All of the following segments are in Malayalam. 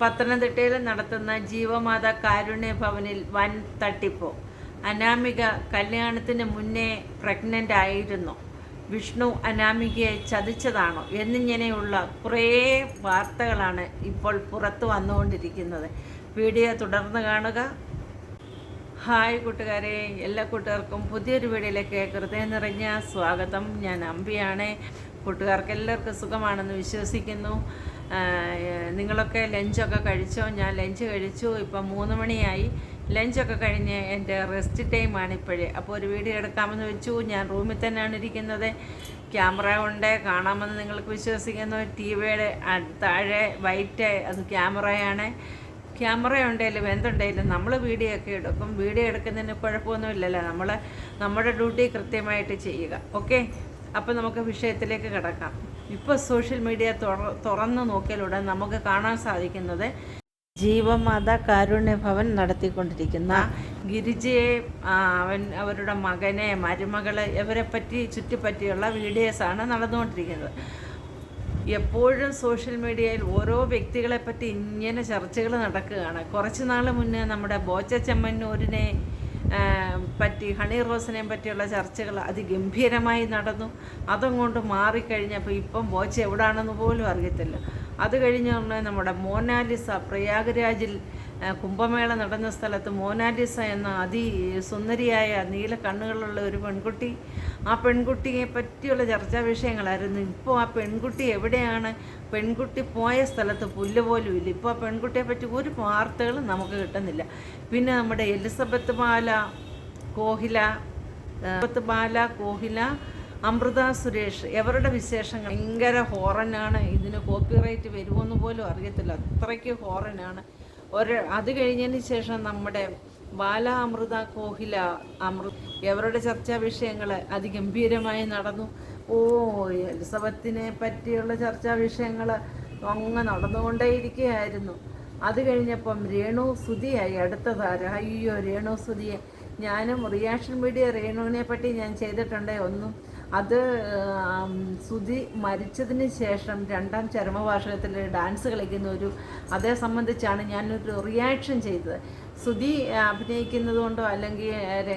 പത്തനംതിട്ടയിൽ നടത്തുന്ന ജീവമാത കാരുണ്യ ഭവനിൽ വൻ തട്ടിപ്പ്. അനാമിക കല്യാണത്തിന് മുന്നേ പ്രഗ്നന്റ് ആയിരുന്നു. വിഷ്ണു അനാമികയെ ചതിച്ചതാണോ എന്നിങ്ങനെയുള്ള കുറേ വാർത്തകളാണ് ഇപ്പോൾ പുറത്തു വന്നുകൊണ്ടിരിക്കുന്നത്. വീഡിയോ തുടർന്ന് കാണുക. ഹായ് കൂട്ടുകാരെ എല്ലാ കൂട്ടുകാർക്കും പുതിയൊരു വീഡിയോയിലേക്ക് ഹൃദയം നിറഞ്ഞ സ്വാഗതം. ഞാൻ അമ്പിയാണ്. കൂട്ടുകാർക്ക് എല്ലാവർക്കും സുഖമാണെന്ന് വിശ്വസിക്കുന്നു. നിങ്ങളൊക്കെ ലഞ്ചൊക്കെ കഴിച്ചോ? ഞാൻ ലഞ്ച് കഴിച്ചു. ഇപ്പം മൂന്ന് മണിയായി. ലഞ്ചൊക്കെ കഴിഞ്ഞ് എന്റെ റെസ്റ്റ് ടൈമാണ് ഇപ്പോഴേ. അപ്പോൾ ഒരു വീഡിയോ എടുക്കാമെന്ന് വെച്ചു. ഞാൻ റൂമിൽ തന്നെയാണ് ഇരിക്കുന്നത്. ക്യാമറ കൊണ്ട് കാണാമെന്ന് നിങ്ങൾക്ക് വിശ്വസിക്കുന്നു. ടി വിയുടെ താഴെ വൈറ്റ് അത് ക്യാമറയാണ്. ക്യാമറ ഉണ്ടെങ്കിലും എന്തുണ്ടെങ്കിലും നമ്മൾ വീഡിയോ ഒക്കെ എടുക്കും. വീഡിയോ എടുക്കുന്നതിന് കുഴപ്പമൊന്നുമില്ലല്ലോ. നമ്മൾ നമ്മുടെ ഡ്യൂട്ടി കൃത്യമായിട്ട് ചെയ്യുക. ഓക്കെ? അപ്പോൾ നമുക്ക് വിഷയത്തിലേക്ക് കിടക്കാം. ഇപ്പോൾ സോഷ്യൽ മീഡിയ തുറ തുറന്നു നോക്കിയാലൂടെ നമുക്ക് കാണാൻ സാധിക്കുന്നത് ജീവമാത കാരുണ്യ ഭവൻ നടത്തിക്കൊണ്ടിരിക്കുന്ന ഗിരിജയെ അവൻ അവരുടെ മകനെ മരുമകളെ ഇവരെ പറ്റി ചുറ്റിപ്പറ്റിയുള്ള വീഡിയോസാണ് നടന്നുകൊണ്ടിരിക്കുന്നത്. എപ്പോഴും സോഷ്യൽ മീഡിയയിൽ ഓരോ വ്യക്തികളെ പറ്റി ഇങ്ങനെ ചർച്ചകൾ നടക്കുകയാണ്. കുറച്ച് നാൾ മുന്നേ നമ്മുടെ ബോച്ച ചെമ്മന്നൂരിനെ പറ്റി ഹണി റോസിനെ പറ്റിയുള്ള ചർച്ചകൾ അതിഗംഭീരമായി നടന്നു. അതങ്ങോട്ട് മാറിക്കഴിഞ്ഞപ്പോൾ ഇപ്പം ബോച്ച എവിടാണെന്ന് പോലും അറിയത്തില്ല. അത് കഴിഞ്ഞ നമ്മുടെ മോനാലിസ പ്രയാഗ്രാജിൽ കുംഭമേള നടന്ന സ്ഥലത്ത് മോനാലിസ എന്ന അതി സുന്ദരിയായ നീല കണ്ണുകളുള്ള ഒരു പെൺകുട്ടി ആ പെൺകുട്ടിയെ പറ്റിയുള്ള ചർച്ചാ വിഷയങ്ങളായിരുന്നു. ഇപ്പോൾ ആ പെൺകുട്ടി എവിടെയാണ്? പെൺകുട്ടി പോയ സ്ഥലത്ത് പുല്ല് പോലും ഇല്ല. ഇപ്പോൾ ആ പെൺകുട്ടിയെ പറ്റി ഒരു വാർത്തകളും നമുക്ക് കിട്ടുന്നില്ല. പിന്നെ നമ്മുടെ എലിസബത്ത് ബാല കോഹില എലിസബത്ത് ബാല കോഹില അമൃത സുരേഷ് എവരുടെ വിശേഷങ്ങൾ ഭയങ്കര ഹോറനാണ്. ഇതിന് കോപ്പിറൈറ്റ് വരുമോന്ന് പോലും അറിയത്തില്ല. അത്രയ്ക്ക് ഹോറനാണ്. ഒരു അത് കഴിഞ്ഞതിന് ശേഷം നമ്മുടെ ബാല അമൃത കോഹില അമൃത് എവരുടെ ചർച്ചാ വിഷയങ്ങൾ അതിഗംഭീരമായി നടന്നു. ഓ എലിസബത്തിനെ പറ്റിയുള്ള ചർച്ചാ വിഷയങ്ങൾ അങ്ങ് നടന്നുകൊണ്ടേയിരിക്കുകയായിരുന്നു. അത് കഴിഞ്ഞപ്പം രേണു സുധിയായി അടുത്ത താരം അയ്യോ രേണു സുധിയെ. ഞാനും റിയാക്ഷൻ വീഡിയോ രേണുവിനെ പറ്റി ഞാൻ ചെയ്തിട്ടുണ്ടേ ഒന്നും. അത് സുധി മരിച്ചതിന് ശേഷം രണ്ടാം ചരമവാർഷികത്തിൽ ഡാൻസ് കളിക്കുന്ന ഒരു അതേ സംബന്ധിച്ചാണ് ഞാനൊരു റിയാക്ഷൻ ചെയ്തത്. സുധി അഭിനയിക്കുന്നതുകൊണ്ടോ അല്ലെങ്കിൽ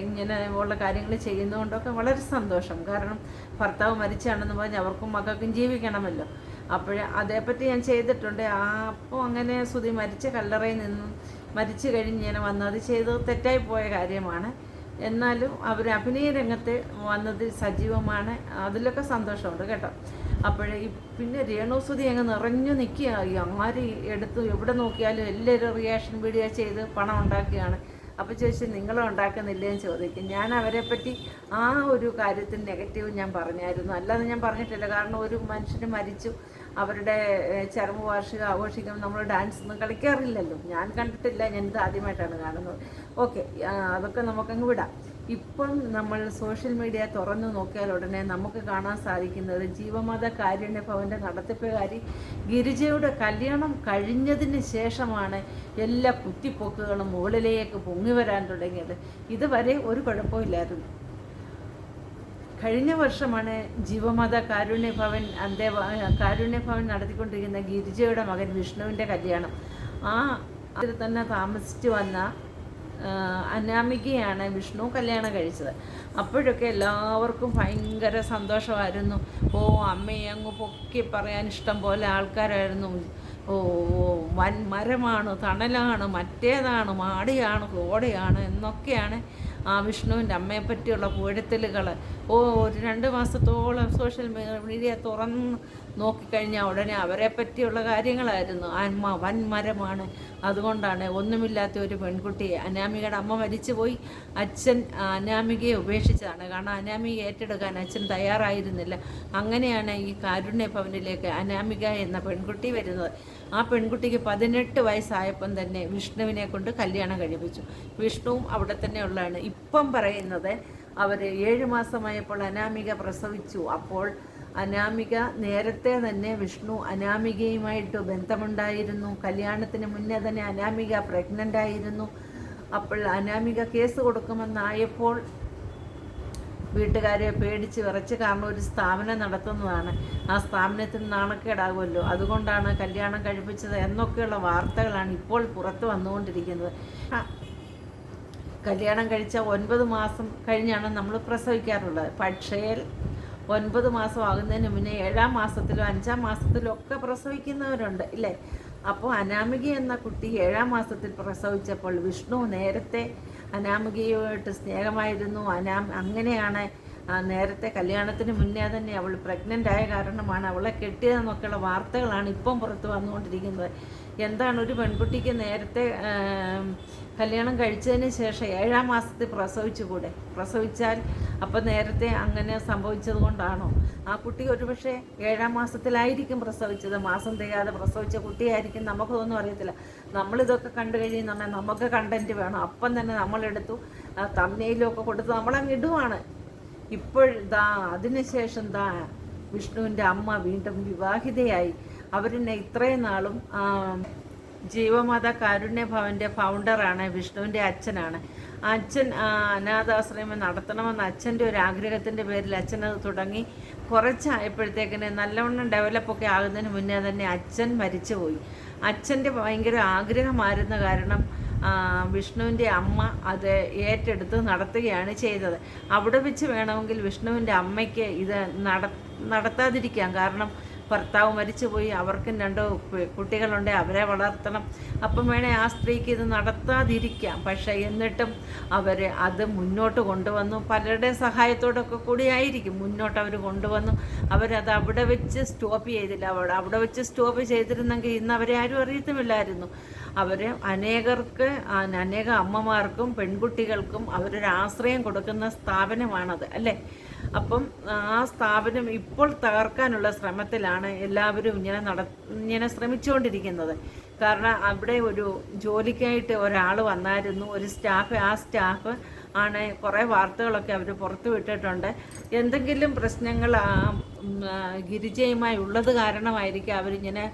ഇങ്ങനെ ഉള്ള കാര്യങ്ങൾ ചെയ്യുന്നതുകൊണ്ടോ ഒക്കെ വളരെ സന്തോഷം. കാരണം ഭർത്താവ് മരിച്ചാണെന്ന് പറഞ്ഞ് അവർക്കും മക്കൾക്കും ജീവിക്കണമല്ലോ. അപ്പോഴേ അതേപ്പറ്റി ഞാൻ ചെയ്തിട്ടുണ്ട്. ആ അപ്പോൾ അങ്ങനെ സുധി മരിച്ച കല്ലറയിൽ നിന്നും മരിച്ചു കഴിഞ്ഞ് ഞാൻ വന്നത് ചെയ്തത് തെറ്റായി പോയ കാര്യമാണ്. എന്നാലും അവർ അഭിനയ രംഗത്ത് വന്നത് സജീവമാണ്. അതിലൊക്കെ സന്തോഷമുണ്ട് കേട്ടോ. അപ്പോഴേ ഈ പിന്നെ രേണുസുതി അങ്ങ് നിറഞ്ഞു നിൽക്കുക ഈ എടുത്തു എവിടെ നോക്കിയാലും എല്ലാവരും റിയാക്ഷൻ വീഡിയോ ചെയ്ത് പണം ഉണ്ടാക്കുകയാണ്. അപ്പോൾ ചോദിച്ചു നിങ്ങളും ഉണ്ടാക്കുന്നില്ലേ എന്ന് ചോദിക്കും. ഞാൻ അവരെ പറ്റി ആ ഒരു കാര്യത്തിൽ നെഗറ്റീവ് ഞാൻ പറഞ്ഞായിരുന്നു. അല്ലാതെ ഞാൻ പറഞ്ഞിട്ടില്ല. കാരണം ഒരു മനുഷ്യന് മരിച്ചു. അവരുടെ ചരമവാർഷികം ആഘോഷിക്കുമ്പോൾ നമ്മൾ ഡാൻസ് ഒന്നും കളിക്കാറില്ലല്ലോ. ഞാൻ കണ്ടിട്ടില്ല. ഞാനിത് ആദ്യമായിട്ടാണ് കാണുന്നത്. ഓക്കെ അതൊക്കെ നമുക്കങ്ങ് വിടാം. ഇപ്പം നമ്മൾ സോഷ്യൽ മീഡിയ തുറന്നു നോക്കിയാൽ ഉടനെ നമുക്ക് കാണാൻ സാധിക്കുന്നത് ജീവമത കാരുണ്യ ഭവന്റെ നടത്തിപ്പുകാരി ഗിരിജയുടെ കല്യാണം കഴിഞ്ഞതിന് ശേഷമാണ് എല്ലാ കുത്തിപ്പൊക്കുകളും മുകളിലേക്ക് പൊങ്ങി വരാൻ തുടങ്ങിയത്. ഇതുവരെ ഒരു കുഴപ്പമില്ലായിരുന്നു. കഴിഞ്ഞ വർഷമാണ് ജീവമത കാരുണ്യ ഭവൻ അന്തേ കാരുണ്യ ഭവൻ നടത്തിക്കൊണ്ടിരിക്കുന്ന ഗിരിജയുടെ മകൻ വിഷ്ണുവിന്റെ കല്യാണം. ആ അതിൽ തന്നെ താമസിച്ചു വന്ന അനാമികയാണ് വിഷ്ണു കല്യാണം കഴിച്ചത്. അപ്പോഴൊക്കെ എല്ലാവർക്കും ഭയങ്കര സന്തോഷമായിരുന്നു. ഓ അമ്മയെ അങ്ങ് പൊക്കി പറയാൻ ഇഷ്ടം പോലെ ആൾക്കാരായിരുന്നു. ഓ വൻ മരമാണ് തണലാണ് മറ്റേതാണ് മാടിയാണ് കോടയാണ് എന്നൊക്കെയാണ് ആ വിഷ്ണുവിന്റെ അമ്മയെ പറ്റിയുള്ള പുഴത്തലുകൾ ഓ ഒരു രണ്ട് മാസത്തോളം സോഷ്യൽ മീഡിയ തുറന്ന് നോക്കിക്കഴിഞ്ഞാൽ ഉടനെ അവരെ പറ്റിയുള്ള കാര്യങ്ങളായിരുന്നു. അമ്മ വൻ മരമാണ്. അതുകൊണ്ടാണ് ഒന്നുമില്ലാത്ത ഒരു പെൺകുട്ടിയെ അനാമികയുടെ അമ്മ മരിച്ചുപോയി. അച്ഛൻ അനാമികയെ ഉപേക്ഷിച്ചതാണ്. കാരണം അനാമിക ഏറ്റെടുക്കാൻ അച്ഛൻ തയ്യാറായിരുന്നില്ല. അങ്ങനെയാണ് ഈ കാരുണ്യ ഭവനിലേക്ക് അനാമിക എന്ന പെൺകുട്ടി വരുന്നത്. ആ പെൺകുട്ടിക്ക് പതിനെട്ട് വയസ്സായപ്പം തന്നെ വിഷ്ണുവിനെ കൊണ്ട് കല്യാണം കഴിപ്പിച്ചു. വിഷ്ണുവും അവിടെ തന്നെ ഉള്ളതാണ്. ഇപ്പം പറയുന്നത് അവർ ഏഴ് മാസമായപ്പോൾ അനാമിക പ്രസവിച്ചു. അപ്പോൾ അനാമിക നേരത്തെ തന്നെ വിഷ്ണു അനാമികയുമായിട്ട് ബന്ധമുണ്ടായിരുന്നു. കല്യാണത്തിന് മുന്നേ തന്നെ അനാമിക പ്രഗ്നന്റ് ആയിരുന്നു. അപ്പോൾ അനാമിക കേസ് കൊടുക്കുമെന്നായപ്പോൾ വീട്ടുകാരെ പേടിച്ച് വിറച്ച് കാരണം ഒരു സ്ഥാപനം നടത്തുന്നതാണ്. ആ സ്ഥാപനത്തിന് നാണക്കേടാകുമല്ലോ. അതുകൊണ്ടാണ് കല്യാണം കഴിപ്പിച്ചത് എന്നൊക്കെയുള്ള വാർത്തകളാണ് ഇപ്പോൾ പുറത്ത് വന്നുകൊണ്ടിരിക്കുന്നത്. കല്യാണം കഴിച്ച ഒൻപത് മാസം കഴിഞ്ഞാണ് നമ്മൾ പ്രസവിക്കാറുള്ളത്. പക്ഷേ ഒൻപത് മാസം ആകുന്നതിന് മുന്നേ ഏഴാം മാസത്തിലോ അഞ്ചാം മാസത്തിലോ ഒക്കെ പ്രസവിക്കുന്നവരുണ്ട് ഇല്ലേ? അപ്പോൾ അനാമിക എന്ന കുട്ടി ഏഴാം മാസത്തിൽ പ്രസവിച്ചപ്പോൾ വിഷ്ണു നേരത്തെ അനാമികയുമായിട്ട് സ്നേഹമായിരുന്നു. അനാം അങ്ങനെയാണ് നേരത്തെ കല്യാണത്തിന് മുന്നേ തന്നെ അവൾ പ്രഗ്നന്റ് ആയ കാരണമാണ് അവളെ കെട്ടിയതെന്നൊക്കെയുള്ള വാർത്തകളാണ് ഇപ്പം പുറത്ത് വന്നുകൊണ്ടിരിക്കുന്നത്. എന്താണ് ഒരു പെൺകുട്ടിക്ക് നേരത്തെ കല്യാണം കഴിച്ചതിന് ശേഷം ഏഴാം മാസത്തിൽ പ്രസവിച്ചുകൂടെ? പ്രസവിച്ചാൽ അപ്പം നേരത്തെ അങ്ങനെ സംഭവിച്ചത് കൊണ്ടാണോ? ആ കുട്ടി ഒരുപക്ഷെ ഏഴാം മാസത്തിലായിരിക്കും പ്രസവിച്ചത്. മാസം തികയാതെ പ്രസവിച്ച കുട്ടിയായിരിക്കും നമുക്കൊന്നും അറിയത്തില്ല. നമ്മളിതൊക്കെ കണ്ടു കഴിയുന്നുണ്ടെങ്കിൽ നമുക്ക് കണ്ടന്റ് വേണം. അപ്പം തന്നെ നമ്മളെടുത്തു തമ്മയിലൊക്കെ കൊടുത്ത് നമ്മളങ്ങ് ഇടുവാണ്. ഇപ്പോൾ ദാ അതിനുശേഷം ദാ വിഷ്ണുവിന്റെ അമ്മ വീണ്ടും വിവാഹിതയായി. അവരെന്നെ ഇത്രയും നാളും ജീവമാത കാരുണ്യ ഭവന്റെ ഫൗണ്ടറാണ് വിഷ്ണുവിന്റെ അച്ഛനാണ്. അച്ഛൻ അനാഥാശ്രമം നടത്തണമെന്ന അച്ഛന്റെ ഒരു ആഗ്രഹത്തിന്റെ പേരിൽ അച്ഛനത് തുടങ്ങി. കുറച്ചായപ്പോഴത്തേക്കിന് നല്ലവണ്ണം ഡെവലപ്പൊക്കെ ആകുന്നതിന് മുന്നേ തന്നെ അച്ഛൻ മരിച്ചുപോയി. അച്ഛന്റെ ഭയങ്കര ആഗ്രഹമായിരുന്ന കാരണം വിഷ്ണുവിന്റെ അമ്മ അത് ഏറ്റെടുത്ത് നടത്തുകയാണ് ചെയ്തത്. അവിടെ വെച്ച് വേണമെങ്കിൽ വിഷ്ണുവിന്റെ അമ്മയ്ക്ക് ഇത് നട നടത്താതിരിക്കാം. കാരണം ഭർത്താവ് മരിച്ചുപോയി അവർക്കും രണ്ട് കുട്ടികളുണ്ട് അവരെ വളർത്തണം. അപ്പം വേണേൽ ആ സ്ത്രീക്ക് ഇത് നടത്താതിരിക്കാം. പക്ഷേ എന്നിട്ടും അവർ അത് മുന്നോട്ട് കൊണ്ടുവന്നു. പലരുടെ സഹായത്തോടൊക്കെ കൂടി ആയിരിക്കും മുന്നോട്ട് അവർ കൊണ്ടുവന്നു. അവരത് അവിടെ വെച്ച് സ്റ്റോപ്പ് ചെയ്തില്ല. അവിടെ അവിടെ വെച്ച് സ്റ്റോപ്പ് ചെയ്തിരുന്നെങ്കിൽ ഇന്ന് അവരെ ആരും അറിയത്തുമില്ലായിരുന്നു. അവർ അനേകർക്ക് അനേക അമ്മമാർക്കും പെൺകുട്ടികൾക്കും അവരൊരു ആശ്രയം കൊടുക്കുന്ന സ്ഥാപനമാണത് അല്ലേ? അപ്പം ആ സ്ഥാപനം ഇപ്പോൾ തകർക്കാനുള്ള ശ്രമത്തിലാണ് എല്ലാവരും ഇങ്ങനെ നട ഇങ്ങനെ ശ്രമിച്ചുകൊണ്ടിരിക്കുന്നത്. കാരണം അവിടെ ഒരു ജോലിക്കായിട്ട് ഒരാൾ വന്നായിരുന്നു ഒരു സ്റ്റാഫ് ആ സ്റ്റാഫ് ആണ് കുറേ വാർത്തകളൊക്കെ അവർ പുറത്തു വിട്ടിട്ടുണ്ട്. എന്തെങ്കിലും പ്രശ്നങ്ങൾ ഗിരിജയുമായി ഉള്ളത് കാരണമായിരിക്കും അവരിങ്ങനെ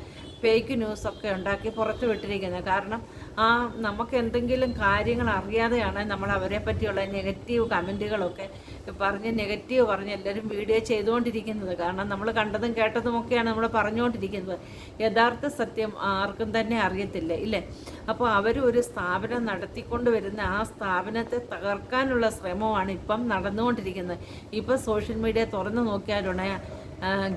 ഫേക്ക് ന്യൂസൊക്കെ ഉണ്ടാക്കി പുറത്തു വിട്ടിരിക്കുന്നത്. കാരണം ആ നമുക്ക് എന്തെങ്കിലും കാര്യങ്ങൾ അറിയാതെയാണ് നമ്മൾ അവരെ പറ്റിയുള്ള നെഗറ്റീവ് കമന്റുകളൊക്കെ പറഞ്ഞ് നെഗറ്റീവ് പറഞ്ഞ് എല്ലാവരും വീഡിയോ ചെയ്തുകൊണ്ടിരിക്കുന്നത്. കാരണം നമ്മൾ കണ്ടതും കേട്ടതും ഒക്കെയാണ് നമ്മൾ പറഞ്ഞുകൊണ്ടിരിക്കുന്നത്. യഥാർത്ഥ സത്യം ആർക്കും തന്നെ അറിയത്തില്ല ഇല്ലേ? അപ്പോൾ അവർ ഒരു സ്ഥാപനം നടത്തിക്കൊണ്ട് വരുന്ന ആ സ്ഥാപനത്തെ തകർക്കാനുള്ള ശ്രമമാണ് ഇപ്പം നടന്നുകൊണ്ടിരിക്കുന്നത്. ഇപ്പം സോഷ്യൽ മീഡിയ തുറന്നു നോക്കിയാലുടനെ ആ,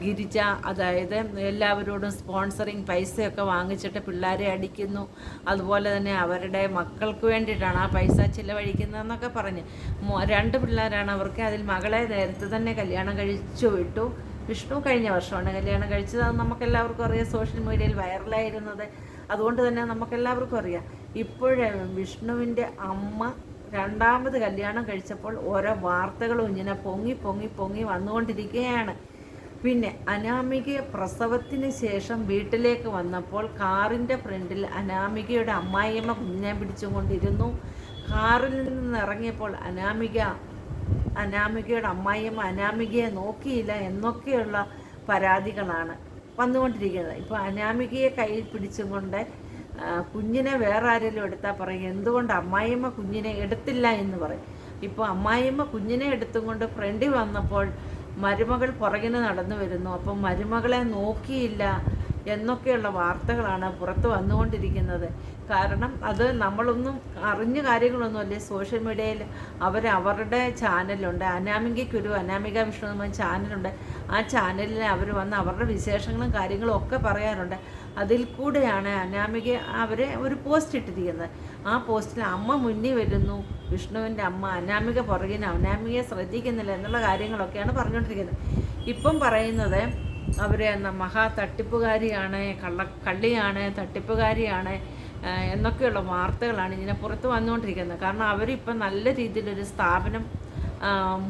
ഗിരിജ അതായത് എല്ലാവരോടും സ്പോൺസറിങ് പൈസയൊക്കെ വാങ്ങിച്ചിട്ട് പിള്ളേരെ അടിക്കുന്നു. അതുപോലെ തന്നെ അവരുടെ മക്കൾക്ക് വേണ്ടിയിട്ടാണ് ആ പൈസ ചിലവഴിക്കുന്നതെന്നൊക്കെ പറഞ്ഞ്. രണ്ട് പിള്ളേരാണ് അവർക്ക് അതിൽ മകളെ നേരത്തെ തന്നെ കല്യാണം കഴിച്ചു വിട്ടു. വിഷ്ണു കഴിഞ്ഞ വർഷമാണ് കല്യാണം കഴിച്ചത്. അത് നമുക്കെല്ലാവർക്കും അറിയാം. സോഷ്യൽ മീഡിയയിൽ വൈറലായിരുന്നത്. അതുകൊണ്ട് തന്നെ നമുക്കെല്ലാവർക്കും അറിയാം. ഇപ്പോഴേ വിഷ്ണുവിന്റെ അമ്മ രണ്ടാമത് കല്യാണം കഴിച്ചപ്പോൾ ഓരോ വാർത്തകളും ഇങ്ങനെ പൊങ്ങി പൊങ്ങി പൊങ്ങി വന്നുകൊണ്ടിരിക്കുകയാണ്. പിന്നെ അനാമിക പ്രസവത്തിന് ശേഷം വീട്ടിലേക്ക് വന്നപ്പോൾ കാറിന്റെ ഫ്രണ്ടിൽ അനാമികയുടെ അമ്മായിയമ്മ കുഞ്ഞിനെ പിടിച്ചുകൊണ്ടിരുന്നു. കാറിൽ നിന്ന് ഇറങ്ങിയപ്പോൾ അനാമിക അനാമികയുടെ അമ്മായിയമ്മ അനാമികയെ നോക്കിയില്ല എന്നൊക്കെയുള്ള പരാതികളാണ് വന്നുകൊണ്ടിരിക്കുന്നത്. ഇപ്പോൾ അനാമികയെ കയ്യിൽ പിടിച്ചുകൊണ്ട് കുഞ്ഞിനെ വേറെ ആരെങ്കിലും എടുത്താൽ പറയും എന്തുകൊണ്ട് അമ്മായിയമ്മ കുഞ്ഞിനെ എടുത്തില്ല? എന്ന് പറയും. ഇപ്പോൾ അമ്മായിയമ്മ കുഞ്ഞിനെ എടുത്തും കൊണ്ട് ഫ്രണ്ടിൽ വന്നപ്പോൾ മരുമകൾ പുറകിന് നടന്നു വരുന്നു. അപ്പം മരുമകളെ നോക്കിയില്ല എന്നൊക്കെയുള്ള വാർത്തകളാണ് പുറത്ത് വന്നുകൊണ്ടിരിക്കുന്നത്. കാരണം അത് നമ്മളൊന്നും അറിഞ്ഞ കാര്യങ്ങളൊന്നുമല്ലേ. സോഷ്യൽ മീഡിയയിൽ അവർ അവരുടെ ചാനലുണ്ട്. അനാമികയ്ക്കൊരു അനാമിക വിഷ്ണു ചാനലുണ്ട്. ആ ചാനലിൽ അവർ വന്ന് അവരുടെ വിശേഷങ്ങളും കാര്യങ്ങളും ഒക്കെ പറയാറുണ്ട്. അതിൽ കൂടെയാണ് അനാമിക അവരെ ഒരു പോസ്റ്റ് ഇട്ടിരിക്കുന്നത്. ആ പോസ്റ്റിൽ അമ്മ മുന്നിൽ വരുന്നു. വിഷ്ണുവിന്റെ അമ്മ അനാമിക പുറകിന് അനാമികയെ ശ്രദ്ധിക്കുന്നില്ല എന്നുള്ള കാര്യങ്ങളൊക്കെയാണ് പറഞ്ഞുകൊണ്ടിരിക്കുന്നത്. ഇപ്പം പറയുന്നത് അവർ മഹാ തട്ടിപ്പുകാരിയാണ് കള്ള കള്ളിയാണ് തട്ടിപ്പുകാരിയാണ് എന്നൊക്കെയുള്ള വാർത്തകളാണ് ഇങ്ങനെ പുറത്ത് വന്നുകൊണ്ടിരിക്കുന്നത്. കാരണം അവരിപ്പം നല്ല രീതിയിലൊരു സ്ഥാപനം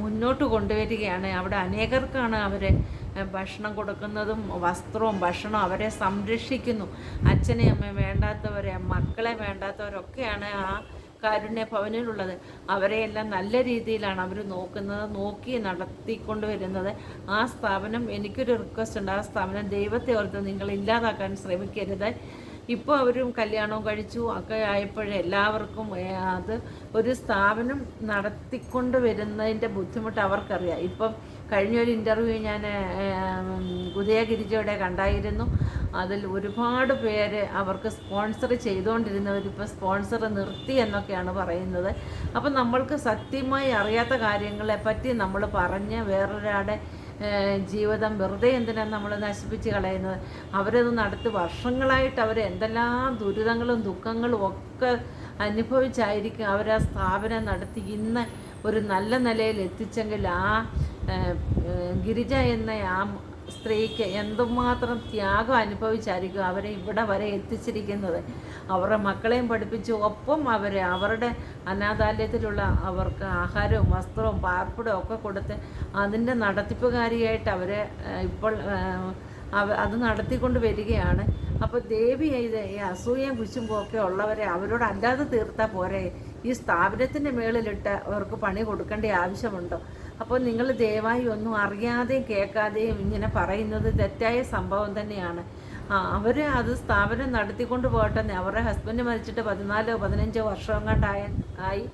മുന്നോട്ട് കൊണ്ടുവരികയാണ്. അവിടെ അനേകർക്കാണ് അവർ ഭക്ഷണം കൊടുക്കുന്നതും വസ്ത്രവും ഭക്ഷണവും അവരെ സംരക്ഷിക്കുന്നു. അച്ഛനെ അമ്മയും വേണ്ടാത്തവരെ മക്കളെ വേണ്ടാത്തവരൊക്കെയാണ് ആ കാരുണ്യ ഭവനിലുള്ളത്. അവരെയെല്ലാം നല്ല രീതിയിലാണ് അവർ നോക്കുന്നത് നോക്കി നടത്തിക്കൊണ്ട് വരുന്നത് ആ സ്ഥാപനം എനിക്കൊരു റിക്വസ്റ്റ് ഉണ്ട്. ആ സ്ഥാപനം ദൈവത്തെ ഓർത്ത് നിങ്ങൾ ഇല്ലാതാക്കാൻ ശ്രമിക്കരുത്. ഇപ്പോൾ അവരും കല്യാണവും കഴിച്ചു ഒക്കെ ആയപ്പോഴേ എല്ലാവർക്കും അത് ഒരു സ്ഥാപനം നടത്തിക്കൊണ്ട് വരുന്നതിന്റെ ബുദ്ധിമുട്ട് അവർക്കറിയാം. ഇപ്പം കഴിഞ്ഞ ഒരു ഇന്റർവ്യൂ ഞാൻ ഉദയഗിരിജയുടെ കണ്ടായിരുന്നു. അതിൽ ഒരുപാട് പേര് അവർക്ക് സ്പോൺസർ ചെയ്തുകൊണ്ടിരുന്നവരിപ്പോൾ സ്പോൺസർ നിർത്തി എന്നൊക്കെയാണ് പറയുന്നത്. അപ്പം നമ്മൾക്ക് സത്യമായി അറിയാത്ത കാര്യങ്ങളെപ്പറ്റി നമ്മൾ പറഞ്ഞ് വേറൊരാളുടെ ജീവിതം വെറുതെ എന്തിനാണ് നമ്മൾ നശിപ്പിച്ച് കളയുന്നത്? അവരത് നടത്തി വർഷങ്ങളായിട്ട് അവർ എന്തെല്ലാം ദുരിതങ്ങളും ദുഃഖങ്ങളും ഒക്കെ അനുഭവിച്ചായിരിക്കും അവർ ആ സ്ഥാപനം നടത്തി. ഇന്ന് ഒരു നല്ല നിലയിൽ എത്തിച്ചെങ്കിൽ ആ ഗിരിജ എന്ന ആ സ്ത്രീക്ക് എന്തുമാത്രം ത്യാഗം അനുഭവിച്ചായിരിക്കും അവരെ ഇവിടെ വരെ എത്തിച്ചിരിക്കുന്നത്. അവരുടെ മക്കളെയും പഠിപ്പിച്ചു. ഒപ്പം അവരെ അവരുടെ അനാഥാലയത്തിലുള്ള അവർക്ക് ആഹാരവും വസ്ത്രവും പാർപ്പിടവും ഒക്കെ കൊടുത്ത് അതിന്റെ നടത്തിപ്പുകാരിയായിട്ട് അവരെ ഇപ്പോൾ അത് നടത്തിക്കൊണ്ട് വരികയാണ്. അപ്പോൾ ദേവി ഇത് ഈ അസൂയയും കുശുമ്പും ഒക്കെ ഉള്ളവരെ അവരോട് അല്ലാതെ തീർത്താൽ പോരെ. ഈ സ്ഥാപനത്തിന്റെ മേളിലിട്ട് അവർക്ക് പണി കൊടുക്കേണ്ട ആവശ്യമുണ്ടോ? അപ്പോൾ നിങ്ങൾ ദയവായി ഒന്നും അറിയാതെയും കേൾക്കാതെയും ഇങ്ങനെ പറയുന്നത് തെറ്റായ സംഭവം തന്നെയാണ്. അവർ അത് സ്ഥാപനം നടത്തിക്കൊണ്ട് പോകട്ടെ അവരുടെ ഹസ്ബൻഡ് മരിച്ചിട്ട് പതിനാലോ പതിനഞ്ചോ വർഷം കണ്ടായ ആയി.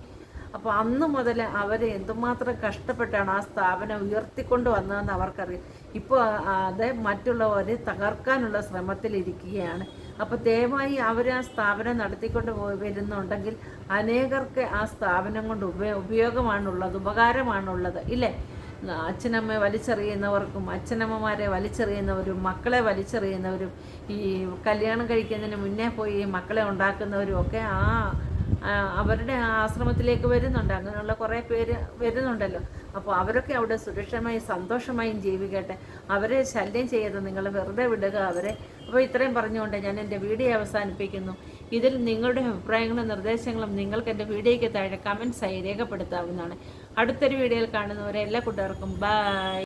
അപ്പോൾ അന്ന് മുതൽ അവർ എന്തുമാത്രം കഷ്ടപ്പെട്ടാണ് ആ സ്ഥാപനം ഉയർത്തിക്കൊണ്ട് വന്നതെന്ന് അവർക്കറിയാം. ഇപ്പോൾ അത് മറ്റുള്ളവരെ തകർക്കാനുള്ള ശ്രമത്തിലിരിക്കുകയാണ്. അപ്പോൾ ദയവായി അവർ ആ സ്ഥാപനം നടത്തിക്കൊണ്ട് വരുന്നുണ്ടെങ്കിൽ അനേകർക്ക് ആ സ്ഥാപനം കൊണ്ട് ഉപയോ ഉപയോഗമാണുള്ളത് ഉപകാരമാണുള്ളത് ഇല്ലേ? അച്ഛനമ്മയെ വലിച്ചെറിയുന്നവർക്കും അച്ഛനമ്മമാരെ വലിച്ചെറിയുന്നവരും മക്കളെ വലിച്ചെറിയുന്നവരും ഈ കല്യാണം കഴിക്കുന്നതിന് മുന്നേ പോയി മക്കളെ ഉണ്ടാക്കുന്നവരും ഒക്കെ ആ, അവരുടെ ആശ്രമത്തിലേക്ക് വരുന്നുണ്ട്. അങ്ങനെയുള്ള കുറേ പേര് വരുന്നുണ്ടല്ലോ. അപ്പോൾ അവരൊക്കെ അവിടെ സുരക്ഷമായും സന്തോഷമായും ജീവിക്കട്ടെ. അവരെ ശല്യം ചെയ്യരുത്. നിങ്ങൾ വെറുതെ വിടുക. അവരെ അപ്പോൾ ഇത്രയും പറഞ്ഞുകൊണ്ട് ഞാൻ എന്റെ വീഡിയോ അവസാനിപ്പിക്കുന്നു. ഇതിൽ നിങ്ങളുടെ അഭിപ്രായങ്ങളും നിർദ്ദേശങ്ങളും നിങ്ങൾക്ക് എന്റെ വീഡിയോയ്ക്ക് താഴെ കമൻസായി രേഖപ്പെടുത്താവുന്നതാണ്. അടുത്തൊരു വീഡിയോയിൽ കാണുന്നവരെ എല്ലാ കൂട്ടുകാർക്കും ബൈ.